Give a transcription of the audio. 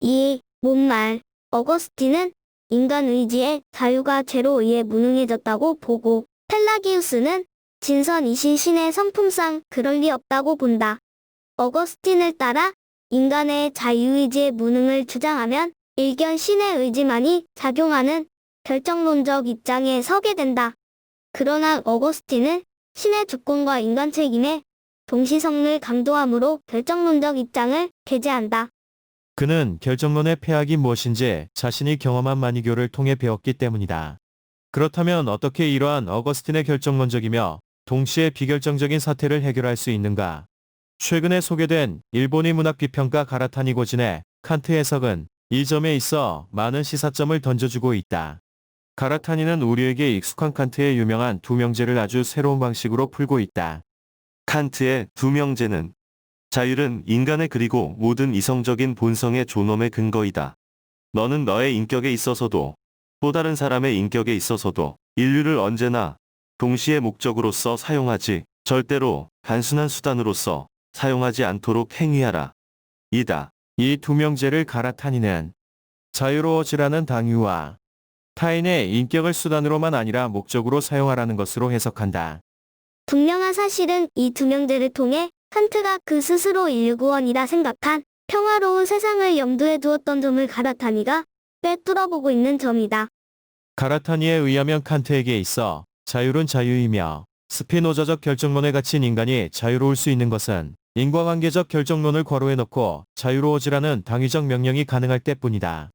이 못말 어거스틴은 인간 의지의 자유가 죄로 의해 무능해졌다고 보고 펠라기우스는 진선이신 신의 성품상 그럴 리 없다고 본다. 어거스틴을 따라 인간의 자유의지의 무능을 주장하면 일견 신의 의지만이 작용하는 결정론적 입장에 서게 된다. 그러나 어거스틴은 신의 주권과 인간 책임의 동시성을 강조함으로 결정론적 입장을 배제한다. 그는 결정론의 폐악이 무엇인지 자신이 경험한 만이교를 통해 배웠기 때문이다. 그렇다면 어떻게 이러한 어거스틴의 결정론적이며 동시에 비결정적인 사태를 해결할 수 있는가? 최근에 소개된 일본의 문학 비평가 가라타니 고진의 칸트 해석은 이 점에 있어 많은 시사점을 던져주고 있다. 가라타니는 우리에게 익숙한 칸트의 유명한 두 명제를 아주 새로운 방식으로 풀고 있다. 칸트의 두 명제는 자율은 인간의 그리고 모든 이성적인 본성의 존엄의 근거이다. 너는 너의 인격에 있어서도 또 다른 사람의 인격에 있어서도 인류를 언제나 동시에 목적으로서 사용하지 절대로 단순한 수단으로서 사용하지 않도록 행위하라. 이다. 이 두 명제를 갈아타니는 자유로워지라는 당위와 타인의 인격을 수단으로만 아니라 목적으로 사용하라는 것으로 해석한다. 분명한 사실은 이 두 명제를 통해 칸트가 그 스스로 인류 구원이라 생각한 평화로운 세상을 염두에 두었던 점을 가라타니가 꿰뚫어보고 있는 점이다. 가라타니에 의하면 칸트에게 있어 자율은 자유이며 스피노자적 결정론에 갇힌 인간이 자유로울 수 있는 것은 인과관계적 결정론을 괄호에 넣고 자유로워지라는 당위적 명령이 가능할 때뿐이다.